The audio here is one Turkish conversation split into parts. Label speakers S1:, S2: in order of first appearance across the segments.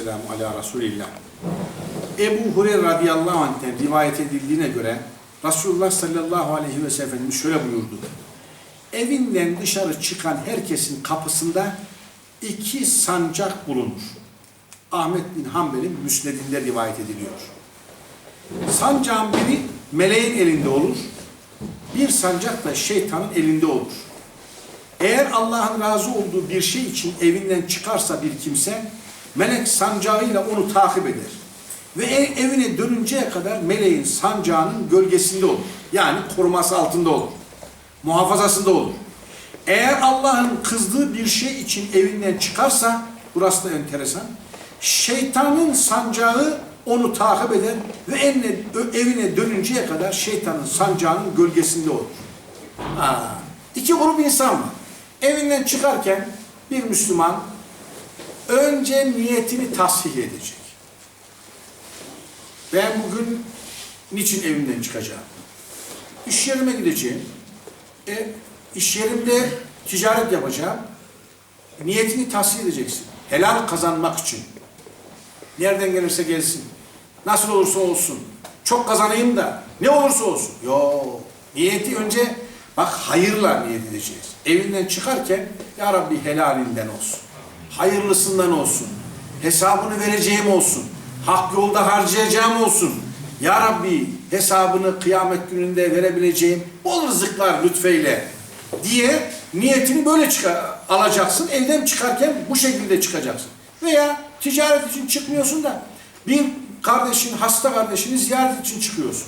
S1: vesselamu ala Resulillah. Ebu Hureyre radıyallahu anh'ten rivayet edildiğine göre Resulullah sallallahu aleyhi ve sellem şöyle buyurdu. Evinden dışarı çıkan herkesin kapısında iki sancak bulunur. Ahmet bin Hanbel'in müsnedinde rivayet ediliyor. Sancağın biri meleğin elinde olur, bir sancak da şeytanın elinde olur. Eğer Allah'ın razı olduğu bir şey için evinden çıkarsa bir kimse, melek sancağıyla onu takip eder. Ve ev- evine dönünceye kadar meleğin sancağının gölgesinde olur. Yani koruması altında olur. Muhafazasında olur. Eğer Allah'ın kızdığı bir şey için evinden çıkarsa, burası da enteresan, şeytanın sancağı onu takip eder ve evine, evine dönünceye kadar şeytanın sancağının gölgesinde olur. Ha, iki grup insan var. Evinden çıkarken bir Müslüman önce niyetini tasih edecek. Ben bugün niçin evimden çıkacağım? İş yerime gideceğim. E, iş yerimde ticaret yapacağım. Niyetini tahsil edeceksin. Helal kazanmak için. Nereden gelirse gelsin. Nasıl olursa olsun. Çok kazanayım da ne olursa olsun. Yo. Niyeti önce bak hayırla niyet edeceğiz. Evinden çıkarken ya Rabbi helalinden olsun. Hayırlısından olsun. Hesabını vereceğim olsun. Hak yolda harcayacağım olsun. Ya Rabbi hesabını kıyamet gününde verebileceğim bol rızıklar lütfeyle diye niyetini böyle çıkar, alacaksın. Evden çıkarken bu şekilde çıkacaksın. Veya ticaret için çıkmıyorsun da bir kardeşin, hasta kardeşini ziyaret için çıkıyorsun.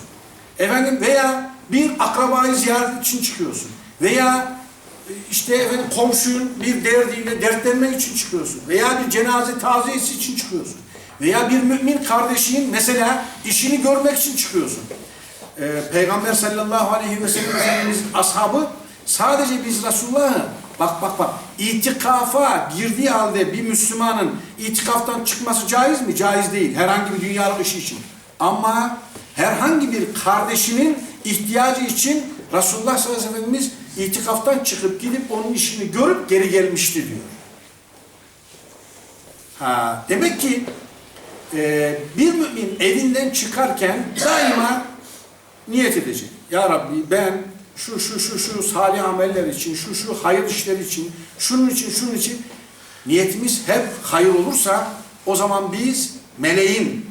S1: Efendim veya bir akrabayı ziyaret için çıkıyorsun. Veya işte efendim komşunun bir derdiyle dertlenmek için çıkıyorsun. Veya bir cenaze taziyesi için çıkıyorsun. Veya bir mümin kardeşinin mesela işini görmek için çıkıyorsun. Ee, Peygamber sallallahu aleyhi ve sellem ashabı sadece biz Resulullah'ı bak bak bak itikafa girdiği halde bir Müslümanın itikaftan çıkması caiz mi? Caiz değil. Herhangi bir dünyalık işi için. Ama herhangi bir kardeşinin ihtiyacı için Resulullah sallallahu aleyhi ve sellem itikaftan çıkıp gidip onun işini görüp geri gelmişti diyor. Ha, demek ki e, bir mümin evinden çıkarken daima niyet edecek. Ya Rabbi ben şu şu şu şu salih ameller için, şu şu hayır işler için, şunun için, şunun için niyetimiz hep hayır olursa o zaman biz meleğin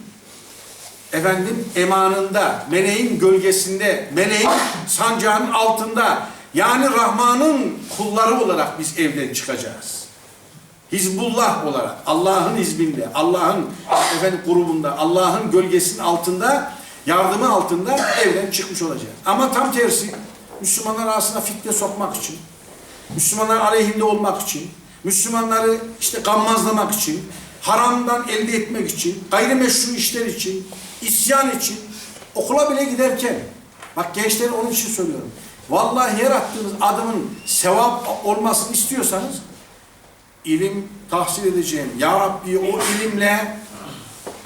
S1: efendim emanında, meleğin gölgesinde, meleğin sancağının altında yani Rahman'ın kulları olarak biz evden çıkacağız. Hizbullah olarak, Allah'ın hizbinde, Allah'ın efendim grubunda, Allah'ın gölgesinin altında, yardımı altında evden çıkmış olacağız. Ama tam tersi, Müslümanlar arasında fitne sokmak için, Müslümanlar aleyhinde olmak için, Müslümanları işte gammazlamak için, haramdan elde etmek için, gayrimeşru işler için, isyan için, okula bile giderken, bak gençlere onun için söylüyorum. Vallahi her attığınız adımın sevap olmasını istiyorsanız, ilim tahsil edeceğim. Ya Rabbi o ilimle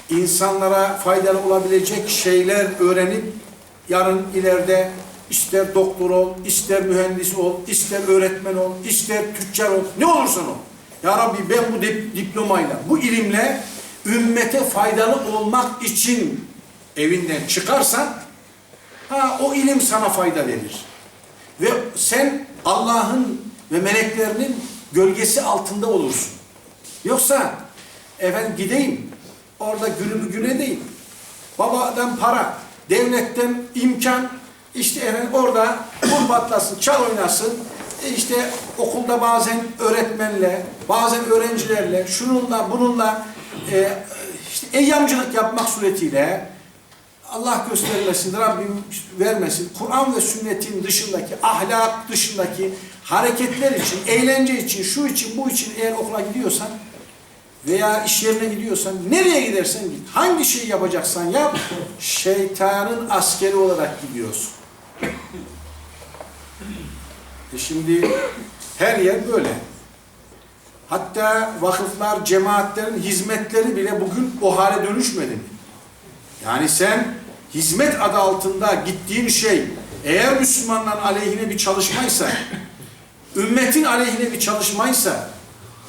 S1: insanlara faydalı olabilecek şeyler öğrenip yarın ileride ister doktor ol, ister mühendis ol, ister öğretmen ol, ister tüccar ol, ne olursan ol. Ya Rabbi ben bu dip- diplomayla, bu ilimle ümmete faydalı olmak için evinden çıkarsan ha, o ilim sana fayda verir. Ve sen Allah'ın ve meleklerinin gölgesi altında olursun. Yoksa efendim gideyim orada günümü gün edeyim. Babadan para, devletten imkan, işte efendim orada vur patlasın, çal oynasın. E işte okulda bazen öğretmenle, bazen öğrencilerle, şununla bununla e, işte eyyamcılık yapmak suretiyle Allah göstermesin, Rabbim vermesin. Kur'an ve sünnetin dışındaki, ahlak dışındaki hareketler için, eğlence için, şu için, bu için eğer okula gidiyorsan veya iş yerine gidiyorsan, nereye gidersen git, hangi şeyi yapacaksan yap, şeytanın askeri olarak gidiyorsun. E şimdi her yer böyle. Hatta vakıflar, cemaatlerin hizmetleri bile bugün o hale dönüşmedi mi? Yani sen hizmet adı altında gittiğin şey eğer Müslümanların aleyhine bir çalışmaysa, ümmetin aleyhine bir çalışmaysa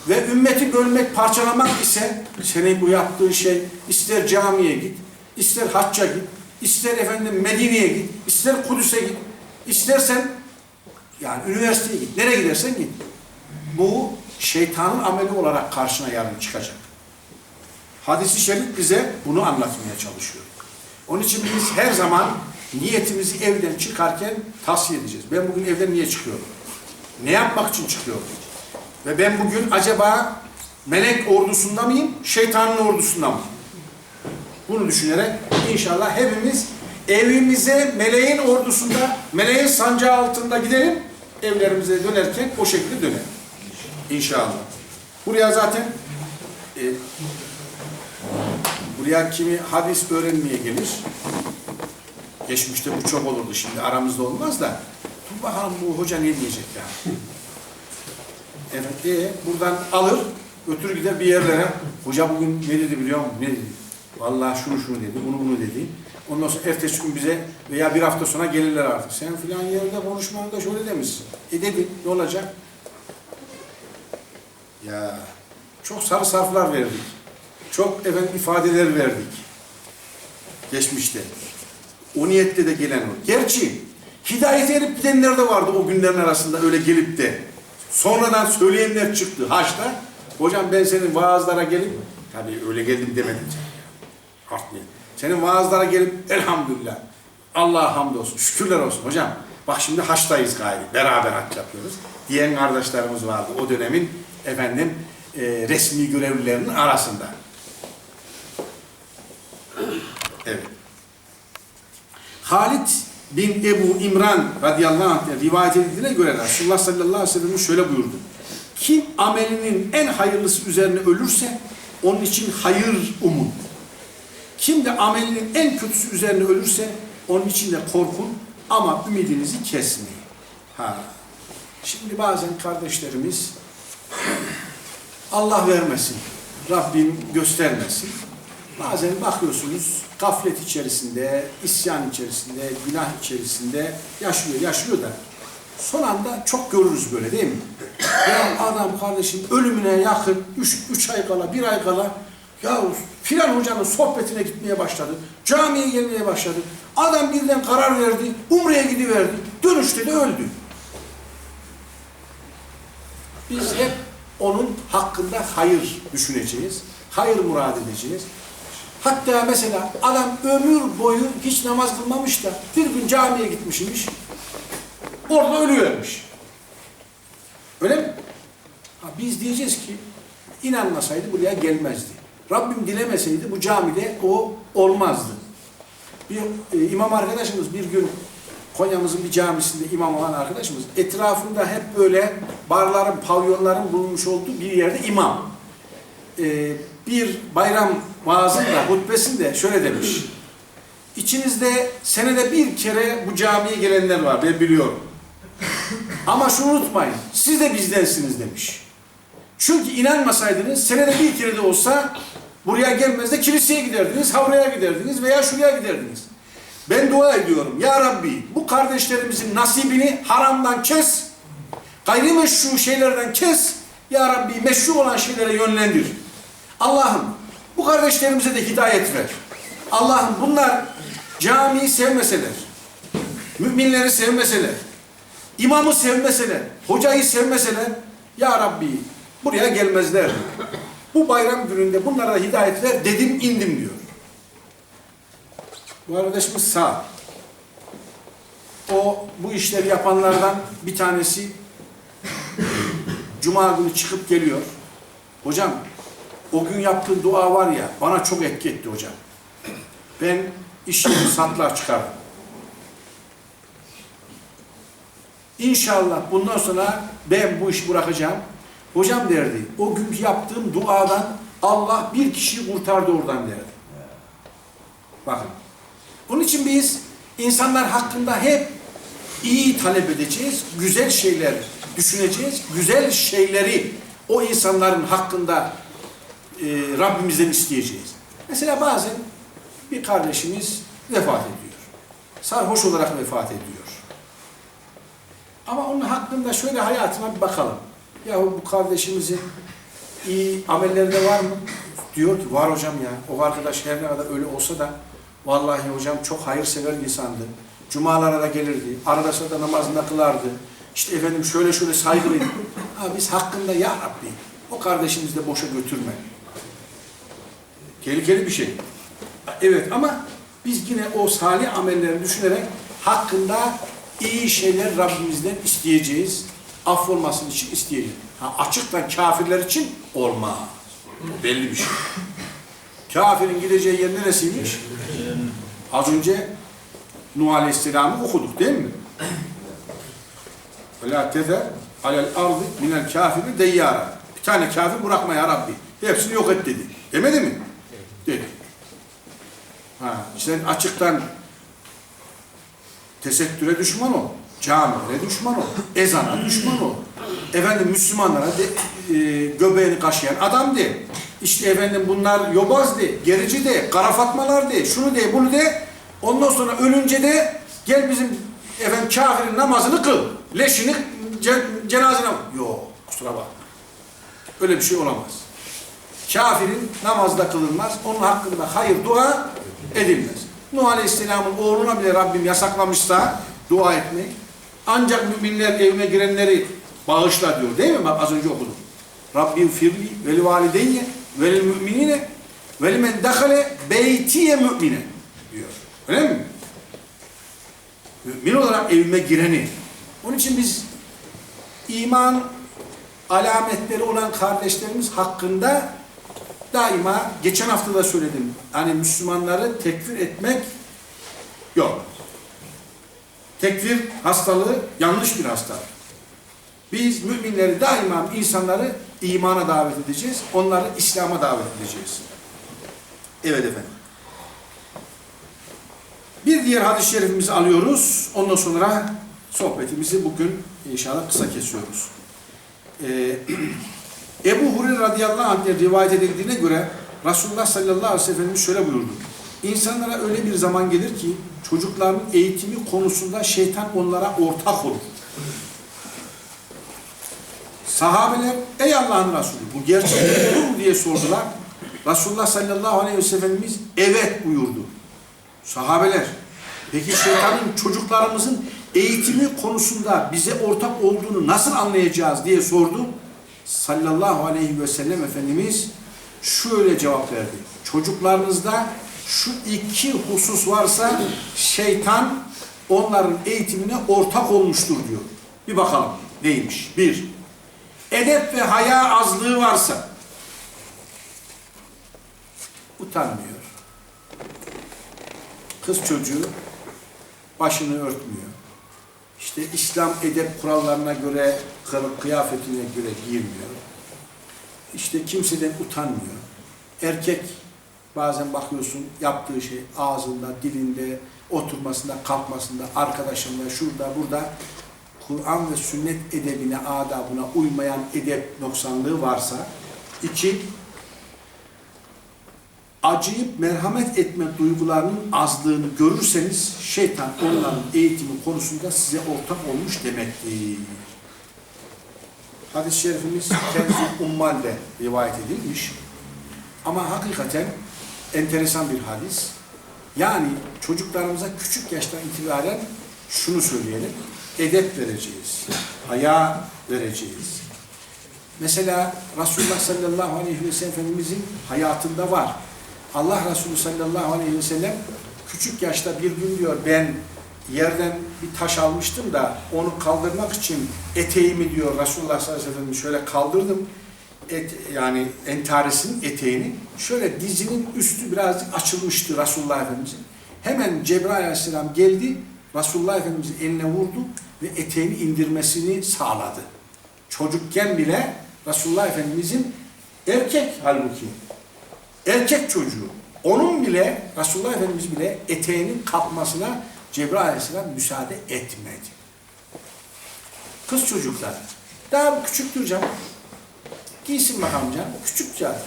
S1: ve ümmeti bölmek, parçalamak ise senin bu yaptığın şey ister camiye git, ister hacca git, ister efendim Medine'ye git, ister Kudüs'e git, istersen yani üniversiteye git, nereye gidersen git. Bu şeytanın ameli olarak karşına yarın çıkacak. Hadis-i şerif bize bunu anlatmaya çalışıyor. Onun için biz her zaman niyetimizi evden çıkarken tavsiye edeceğiz. Ben bugün evden niye çıkıyorum? Ne yapmak için çıkıyorum? Ve ben bugün acaba melek ordusunda mıyım, şeytanın ordusunda mıyım? Bunu düşünerek inşallah hepimiz evimize meleğin ordusunda, meleğin sancağı altında gidelim, evlerimize dönerken o şekilde dönelim. İnşallah. Buraya zaten e, buraya kimi hadis öğrenmeye gelir. Geçmişte bu çok olurdu şimdi aramızda olmaz da. Dur bakalım bu hoca ne diyecek ya. Evet, e, buradan alır, götür gider bir yerlere. Hoca bugün ne dedi biliyor musun? Ne dedi? Vallahi şunu şunu dedi, bunu bunu dedi. Ondan sonra ertesi gün bize veya bir hafta sonra gelirler artık. Sen filan yerde konuşmanda şöyle demişsin. E dedi, ne olacak? Ya çok sarı sarflar verdik. Çok efendim ifadeler verdik. Geçmişte. O niyette de gelen o. Gerçi hidayete erip gidenler de vardı o günlerin arasında öyle gelip de. Sonradan söyleyenler çıktı haçta. Hocam ben senin vaazlara gelip, tabii öyle geldim demedim. Artmayın. Senin vaazlara gelip elhamdülillah. Allah'a hamdolsun, şükürler olsun hocam. Bak şimdi haçtayız gayri, beraber haç yapıyoruz. Diyen kardeşlerimiz vardı o dönemin efendim e, resmi görevlilerinin arasında. Halit bin Ebu İmran radıyallahu anh rivayet edildiğine göre Resulullah sallallahu aleyhi ve sellem şöyle buyurdu. Kim amelinin en hayırlısı üzerine ölürse onun için hayır umun. Kim de amelinin en kötüsü üzerine ölürse onun için de korkun ama ümidinizi kesmeyin. Ha. Şimdi bazen kardeşlerimiz Allah vermesin, Rabbim göstermesin. Bazen bakıyorsunuz gaflet içerisinde, isyan içerisinde, günah içerisinde yaşıyor, yaşıyor da son anda çok görürüz böyle değil mi? Ya adam kardeşim ölümüne yakın, üç, üç ay kala, bir ay kala ya filan hocanın sohbetine gitmeye başladı, camiye gelmeye başladı. Adam birden karar verdi, umreye gidiverdi, dönüşte de öldü. Biz hep onun hakkında hayır düşüneceğiz, hayır murad edeceğiz. Hatta mesela adam ömür boyu hiç namaz kılmamış da bir gün camiye gitmişmiş, orada ölüvermiş. Öyle mi? Ha, biz diyeceğiz ki inanmasaydı buraya gelmezdi. Rabbim dilemeseydi bu camide o olmazdı. Bir e, imam arkadaşımız bir gün Konya'mızın bir camisinde imam olan arkadaşımız etrafında hep böyle barların, pavyonların bulunmuş olduğu bir yerde imam. Ee, bir bayram vaazında, hutbesinde şöyle demiş. İçinizde senede bir kere bu camiye gelenler var, ben biliyorum. Ama şunu unutmayın, siz de bizdensiniz demiş. Çünkü inanmasaydınız senede bir kere de olsa buraya gelmez de kiliseye giderdiniz, havraya giderdiniz veya şuraya giderdiniz. Ben dua ediyorum. Ya Rabbi bu kardeşlerimizin nasibini haramdan kes. Gayrimeşru şeylerden kes. Ya Rabbi meşru olan şeylere yönlendir. Allah'ım bu kardeşlerimize de hidayet ver. Allah'ım bunlar camiyi sevmeseler, müminleri sevmeseler, imamı sevmeseler, hocayı sevmeseler, Ya Rabbi buraya gelmezler. Bu bayram gününde bunlara da hidayet ver dedim indim diyor. Bu arkadaşımız sağ. O bu işleri yapanlardan bir tanesi Cuma günü çıkıp geliyor. Hocam o gün yaptığın dua var ya bana çok etki etti hocam. Ben iş yeri satlar çıkardım. İnşallah bundan sonra ben bu işi bırakacağım. Hocam derdi, o gün yaptığım duadan Allah bir kişiyi kurtardı oradan derdi. Bakın. Bunun için biz insanlar hakkında hep iyi talep edeceğiz, güzel şeyler düşüneceğiz, güzel şeyleri o insanların hakkında e, Rabbimizden isteyeceğiz. Mesela bazen bir kardeşimiz vefat ediyor. Sarhoş olarak vefat ediyor. Ama onun hakkında şöyle hayatına bir bakalım. Ya bu kardeşimizi iyi amelleri de var mı? Diyor ki var hocam ya. O arkadaş her ne kadar öyle olsa da vallahi hocam çok hayırsever insandı. Cumalara da gelirdi. Arada sırada namazını kılardı. İşte efendim şöyle şöyle saygılıydı. Ha biz hakkında ya Rabbi o kardeşimizi de boşa götürme. Tehlikeli bir şey. Evet ama biz yine o salih amelleri düşünerek hakkında iyi şeyler Rabbimizden isteyeceğiz. Affolmasını için isteyeceğiz. Ha, açıktan kafirler için olmaz. O belli bir şey. Kafirin gideceği yer neresiymiş? Az önce Nuh Aleyhisselam'ı okuduk değil mi? وَلَا تَذَرْ عَلَى الْاَرْضِ مِنَ الْكَافِرِ دَيَّارًا Bir tane kafir bırakma ya Rabbi. Hepsini yok et dedi. Demedi mi? Ha, sen açıktan tesettüre düşman ol. Camilere düşman ol. Ezana düşman ol. Efendim Müslümanlara de, e, göbeğini kaşıyan adam de. İşte efendim bunlar yobaz de, gerici de, kara fatmalar de, şunu de, bunu de. Ondan sonra ölünce de gel bizim efendim kafirin namazını kıl. Leşini ce- cenazene Yok kusura bakma. Öyle bir şey olamaz. Kafirin namazda kılınmaz. Onun hakkında hayır dua edilmez. Nuh Aleyhisselam'ın oğluna bile Rabbim yasaklamışsa dua etmeyi. Ancak müminler evine girenleri bağışla diyor değil mi? Bak az önce okudum. Rabbim firli veli valideyye velil müminine velimen dehale beytiye mümine diyor. Öyle mi? Mümin olarak evime gireni. Onun için biz iman alametleri olan kardeşlerimiz hakkında daima geçen hafta da söyledim. Hani Müslümanları tekfir etmek yok. Tekfir hastalığı yanlış bir hastalık. Biz müminleri daima insanları imana davet edeceğiz. Onları İslam'a davet edeceğiz. Evet efendim. Bir diğer hadis-i şerifimizi alıyoruz. Ondan sonra sohbetimizi bugün inşallah kısa kesiyoruz. Ee, Ebu Hureyre radıyallahu anh'ten rivayet edildiğine göre Resulullah sallallahu aleyhi ve sellem şöyle buyurdu. İnsanlara öyle bir zaman gelir ki çocukların eğitimi konusunda şeytan onlara ortak olur. Sahabeler ey Allah'ın Resulü bu gerçek olur diye sordular. Resulullah sallallahu aleyhi ve sellemiz evet buyurdu. Sahabeler peki şeytanın çocuklarımızın eğitimi konusunda bize ortak olduğunu nasıl anlayacağız diye sordu. Sallallahu aleyhi ve sellem Efendimiz şöyle cevap verdi. Çocuklarınızda şu iki husus varsa şeytan onların eğitimine ortak olmuştur diyor. Bir bakalım neymiş? Bir, edep ve haya azlığı varsa utanmıyor. Kız çocuğu başını örtmüyor. İşte İslam edep kurallarına göre, kıyafetine göre giymiyor. İşte kimseden utanmıyor. Erkek bazen bakıyorsun yaptığı şey ağzında, dilinde, oturmasında, kalkmasında, arkadaşında, şurada, burada Kur'an ve sünnet edebine, adabına uymayan edep noksanlığı varsa iki, acıyıp merhamet etme duygularının azlığını görürseniz şeytan onların eğitimi konusunda size ortak olmuş demektir. Hadis-i şerifimiz Kenz-i Ummal'de rivayet edilmiş. Ama hakikaten enteresan bir hadis. Yani çocuklarımıza küçük yaştan itibaren şunu söyleyelim. Edep vereceğiz. Haya vereceğiz. Mesela Resulullah sallallahu aleyhi ve sellem Efendimizin hayatında var. Allah Resulü sallallahu aleyhi ve sellem küçük yaşta bir gün diyor ben yerden bir taş almıştım da onu kaldırmak için eteğimi diyor Resulullah sallallahu aleyhi ve sellem şöyle kaldırdım. Et, yani entaresinin eteğini şöyle dizinin üstü birazcık açılmıştı Resulullah Efendimizin. Hemen Cebrail aleyhisselam geldi Resulullah Efendimizin eline vurdu ve eteğini indirmesini sağladı. Çocukken bile Resulullah Efendimizin erkek halbuki erkek çocuğu. Onun bile Resulullah Efendimiz bile eteğinin kalkmasına Cebrail Aleyhisselam müsaade etmedi. Kız çocuklar. Daha küçüktür canım. Giysin bakalım canım. Küçük zaten.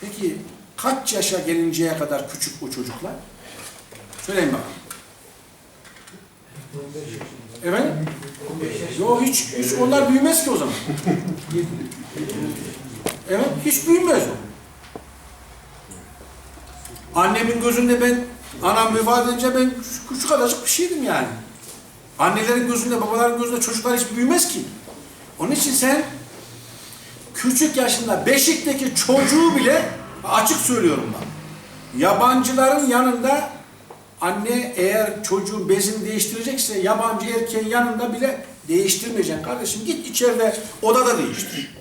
S1: Peki kaç yaşa gelinceye kadar küçük bu çocuklar? Söyleyin bakalım. Efendim? Yok hiç, hiç onlar büyümez ki o zaman. Evet, hiç büyümez o. Annemin gözünde ben, anam vefat edince ben küçük, küçük adacık bir şeydim yani. Annelerin gözünde, babaların gözünde çocuklar hiç büyümez ki. Onun için sen küçük yaşında beşikteki çocuğu bile açık söylüyorum ben. Yabancıların yanında anne eğer çocuğun bezini değiştirecekse yabancı erkeğin yanında bile değiştirmeyeceksin. Kardeşim git içeride odada değiştir.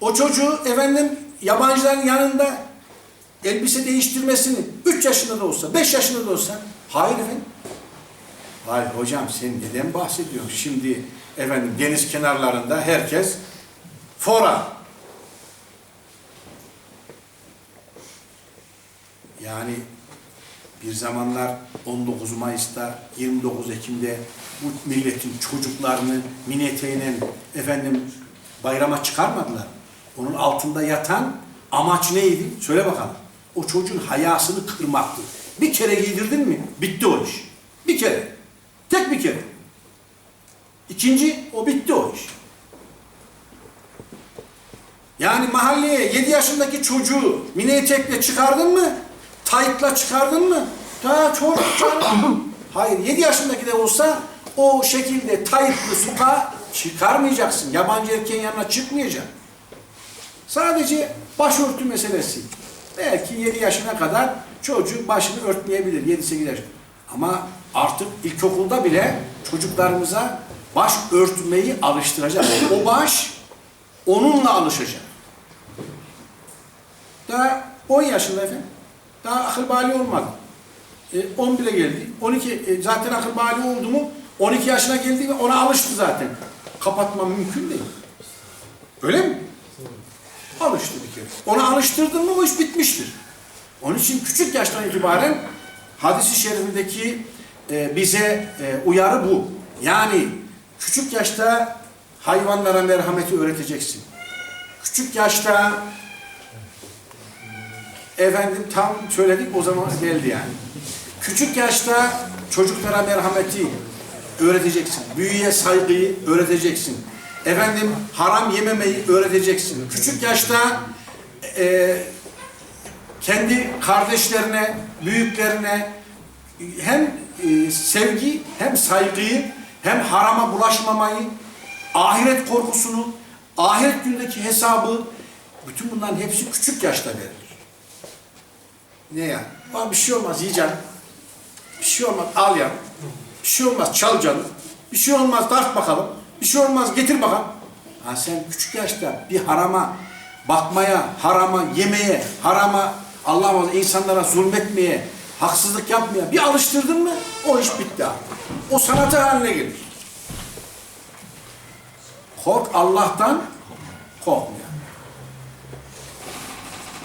S1: O çocuğu efendim yabancıların yanında elbise değiştirmesini 3 yaşında da olsa, 5 yaşında da olsa hayır efendim. Hayır hocam sen neden bahsediyorsun? Şimdi efendim deniz kenarlarında herkes fora. Yani bir zamanlar 19 Mayıs'ta 29 Ekim'de bu milletin çocuklarını mini efendim bayrama çıkarmadılar. Onun altında yatan amaç neydi? Söyle bakalım. O çocuğun hayasını kırmaktı. Bir kere giydirdin mi? Bitti o iş. Bir kere. Tek bir kere. İkinci, o bitti o iş. Yani mahalleye 7 yaşındaki çocuğu mini etekle çıkardın mı? Taytla çıkardın mı? Daha çok. Hayır 7 yaşındaki de olsa o şekilde taytlı sokağa çıkarmayacaksın. Yabancı erkeğin yanına çıkmayacaksın. Sadece başörtü meselesi. Belki 7 yaşına kadar çocuk başını örtmeyebilir 7-8 yaş. Ama artık ilkokulda bile çocuklarımıza baş örtmeyi alıştıracak. O baş onunla alışacak. Daha 10 yaşında efendim. Daha akıl bali olmadı. E, 11'e geldi. 12 e, zaten akıl bali oldu mu 12 yaşına geldi mi ona alıştı zaten. Kapatma mümkün değil. Öyle mi? Alıştı bir kere. Ona alıştırdın mı o iş bitmiştir. Onun için küçük yaştan itibaren hadisi şerifindeki e, bize e, uyarı bu. Yani küçük yaşta hayvanlara merhameti öğreteceksin. Küçük yaşta efendim tam söyledik o zaman geldi yani. Küçük yaşta çocuklara merhameti öğreteceksin. Büyüye saygıyı öğreteceksin. Efendim haram yememeyi öğreteceksin. Küçük yaşta e, kendi kardeşlerine, büyüklerine hem e, sevgi hem saygıyı hem harama bulaşmamayı, ahiret korkusunu, ahiret gündeki hesabı bütün bunların hepsi küçük yaşta verilir. Ne yani? Lan bir şey olmaz yiyeceksin. Bir şey olmaz al ya. Bir şey olmaz çal canım. Bir şey olmaz tart bakalım. Bir şey olmaz getir bakalım. Ha sen küçük yaşta bir harama bakmaya, harama yemeye, harama Allah Allah insanlara zulmetmeye, haksızlık yapmaya bir alıştırdın mı o iş bitti abi. O sanatı haline gelir. Kork Allah'tan korkma.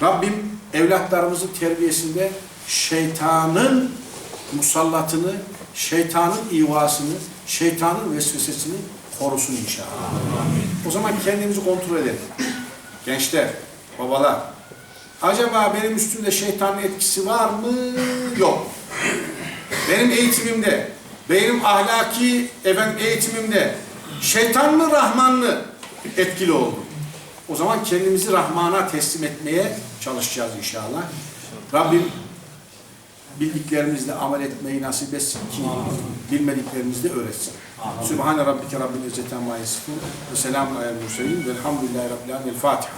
S1: Rabbim evlatlarımızın terbiyesinde şeytanın musallatını, şeytanın ivasını, şeytanın vesvesesini korusun inşallah. O zaman kendimizi kontrol edelim. Gençler, babalar, acaba benim üstümde şeytanın etkisi var mı? Yok. Benim eğitimimde, benim ahlaki efendim, eğitimimde şeytan mı Rahman mı etkili oldu? O zaman kendimizi Rahman'a teslim etmeye çalışacağız inşallah. Rabbim bildiklerimizle amel etmeyi nasip etsin ki bilmediklerimizle öğretsin. Sübhane Rabbike Rabbil İzzeti Amma Yasifun ve selamun aleyhi ve sellem velhamdülillahi Rabbil Alemin. El Fatiha.